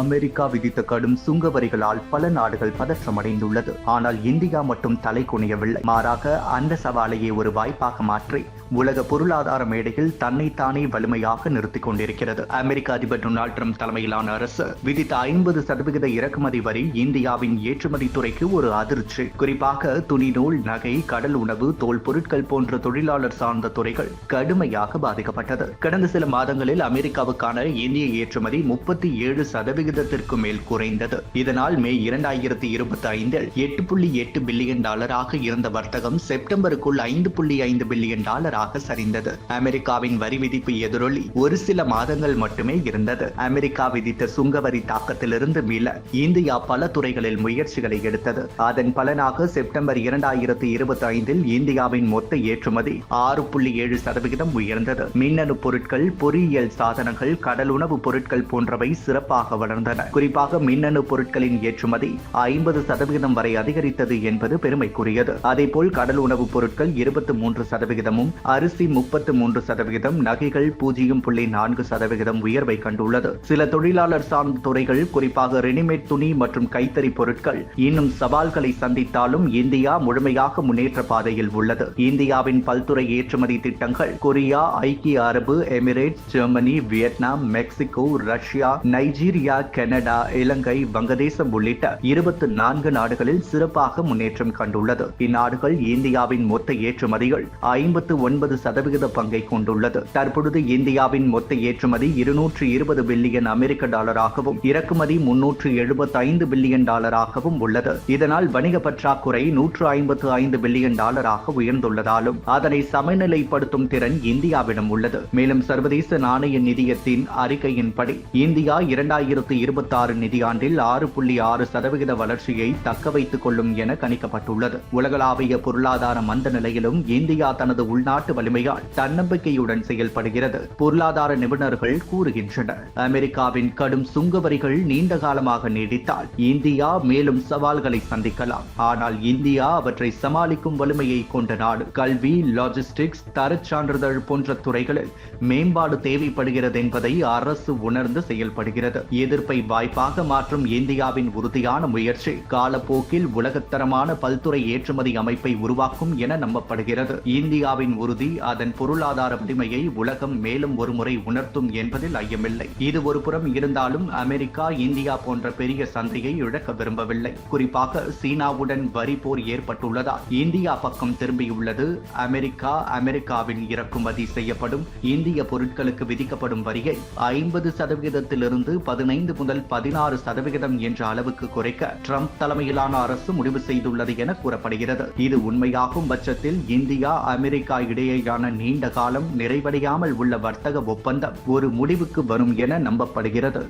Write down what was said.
America விதித்த கடும் சுங்க வரிகளால் பல நாடுகள் பதற்றமடைந்துள்ளது. ஆனால் இந்தியா மட்டும் தலை குனியவில்லை. மாறாக அந்த சவாலையே ஒரு வாய்ப்பாக மாற்றி உலக பொருளாதார மேடையில் தன்னைத்தானே வலிமையாக நிறுத்திக் கொண்டிருக்கிறது. அமெரிக்க அதிபர் டொனால்ட் ட்ரம்ப் தலைமையிலான அரசு விதித்த ஐம்பது சதவிகித இறக்குமதி வரி இந்தியாவின் ஏற்றுமதி துறைக்கு ஒரு அதிர்ச்சி. குறிப்பாக துணி நூல் நகை கடல் உணவு தோல் பொருட்கள் போன்ற தொழிலாளர் சார்ந்த துறைகள் கடுமையாக பாதிக்கப்பட்டது. கடந்த சில மாதங்களில் அமெரிக்காவுக்கான இந்திய ஏற்றுமதி முப்பத்தி ஏழு சதவிகிதத்திற்கு மேல் குறைந்தது. இதனால் மே இரண்டாயிரத்தி இருபத்தி ஐந்தில் எட்டு புள்ளி எட்டு பில்லியன் டாலராக இருந்த வர்த்தகம் செப்டம்பருக்குள் ஐந்து புள்ளி ஐந்து பில்லியன் டாலராக சரிந்தது. அமெரிக்காவின் வரி விதிப்பு எதிரொலி ஒரு சில மாதங்கள் மட்டுமே இருந்தது. அமெரிக்கா விதித்த சுங்கவரி தாக்கத்திலிருந்து மீள இந்தியா பல துறைகளில் முயற்சிகளை எடுத்தது. அதன் பலனாக செப்டம்பர் இரண்டாயிரத்தி இருபத்தி ஐந்தில் இந்தியாவின் மொத்த ஏற்றுமதி ஆறு புள்ளி ஏழு சதவிகிதம் உயர்ந்தது. மின்னணு பொருட்கள் பொறியியல் சாதனங்கள் கடல் உணவு பொருட்கள் போன்றவை சிறப்பாக வளர்ந்தன. குறிப்பாக மின்னணு பொருட்களின் ஏற்றுமதி ஐம்பது சதவிகிதம் வரை அதிகரித்தது என்பது பெருமைக்குரியது. அதேபோல் கடல் உணவுப் பொருட்கள் இருபத்தி மூன்று சதவிகிதமும் அரிசி முப்பத்து மூன்று சதவிகிதம் நகைகள் பூஜ்ஜியம் புள்ளி நான்கு சதவிகிதம் உயர்வை கண்டுள்ளது. சில தொழிலாளர் சார்ந்த துறைகள் குறிப்பாக ரெடிமேட் துணி மற்றும் கைத்தறி பொருட்கள் இன்னும் சவால்களை சந்தித்தாலும் இந்தியா முழுமையாக முன்னேற்ற பாதையில் உள்ளது. இந்தியாவின் பல்துறை ஏற்றுமதி திட்டங்கள் கொரியா ஐக்கிய அரபு Emirates Germany Vietnam Mexico Russia Nigeria Canada Ilangai Vangadesam உள்ளிட்ட இருபத்தி நான்கு நாடுகளில் சிறப்பாக முன்னேற்றம் கண்டுள்ளது. இந்நாடுகள் இந்தியாவின் மொத்த ஏற்றுமதிகள் ஐம்பத்து ஒன்பது சதவிகித பங்கை கொண்டுள்ளது. தற்பொழுது இந்தியாவின் மொத்த ஏற்றுமதி இருநூற்று இருபது பில்லியன் அமெரிக்க டாலராகவும் இறக்குமதி முன்னூற்று எழுபத்தி ஐந்து பில்லியன் டாலராகவும் உள்ளது. இதனால் வணிக பற்றாக்குறை நூற்று ஐம்பத்து ஐந்து பில்லியன் டாலராக உயர்ந்துள்ளதாலும் அதனை சமநிலைப்படுத்தும் திறன் இந்தியாவிடம் உள்ளது. மேலும் சர்வதேச நாணய நிதியத்தின் அறிக்கையின்படி இந்தியா இரண்டாயிரத்து இருபத்தி ஆறு நிதியாண்டில் ஆறு புள்ளி ஆறு சதவிகித வளர்ச்சியை தக்க வைத்துக் கொள்ளும் என கணிக்கப்பட்டுள்ளது. உலகளாவிய பொருளாதார மந்த நிலையிலும் இந்தியா தனது உள்நாட்டு நாட்டு வலிமையால் தன்னம்பிக்கையுடன் செயல்படுகிறது பொருளாதார நிபுணர்கள் கூறுகின்றனர். அமெரிக்காவின் கடும் சுங்க வரிகள் நீண்ட காலமாக நீடித்தால் இந்தியா மேலும் சவால்களை சந்திக்கலாம். ஆனால் இந்தியா அவற்றை சமாளிக்கும் வலிமையை கொண்ட நாடு. கல்வி லாஜிஸ்டிக்ஸ் தரச் சான்றிதழ் போன்ற துறைகளில் மேம்பாடு தேவைப்படுகிறது என்பதை அரசு உணர்ந்து செயல்படுகிறது. எதிர்ப்பை வாய்ப்பாக மாற்றும் இந்தியாவின் உறுதியான முயற்சி காலப்போக்கில் உலகத்தரமான பல்துறை ஏற்றுமதி அமைப்பை உருவாக்கும் என நம்பப்படுகிறது. இந்தியாவின் ஒரு உறுதி அதன் பொருளாதார வலிமையை உலகம் மேலும் ஒருமுறை உணர்த்தும் என்பதில் ஐயமில்லை. இது ஒரு புறம் இருந்தாலும் அமெரிக்கா இந்தியா போன்ற பெரிய சந்தையை இழக்க விரும்பவில்லை. குறிப்பாக சீனாவுடன் வரி போர் ஏற்பட்டுள்ளதால் இந்தியா பக்கம் திரும்பியுள்ளது. அமெரிக்கா அமெரிக்காவின் இறக்குமதி செய்யப்படும். இந்திய பொருட்களுக்கு விதிக்கப்படும் வரியை ஐம்பது சதவிகிதத்திலிருந்து பதினைந்து முதல் பதினாறு சதவிகிதம் என்ற அளவுக்கு குறைக்க ட்ரம்ப் தலைமையிலான அரசு முடிவு செய்துள்ளது என கூறப்படுகிறது. இது உண்மையாகும் பட்சத்தில் இந்தியா அமெரிக்கா இடையே இடையேயான நீண்ட காலம் நிறைவடையாமல் உள்ள வர்த்தக ஒப்பந்தம் ஒரு முடிவுக்கு வரும் என நம்பப்படுகிறது.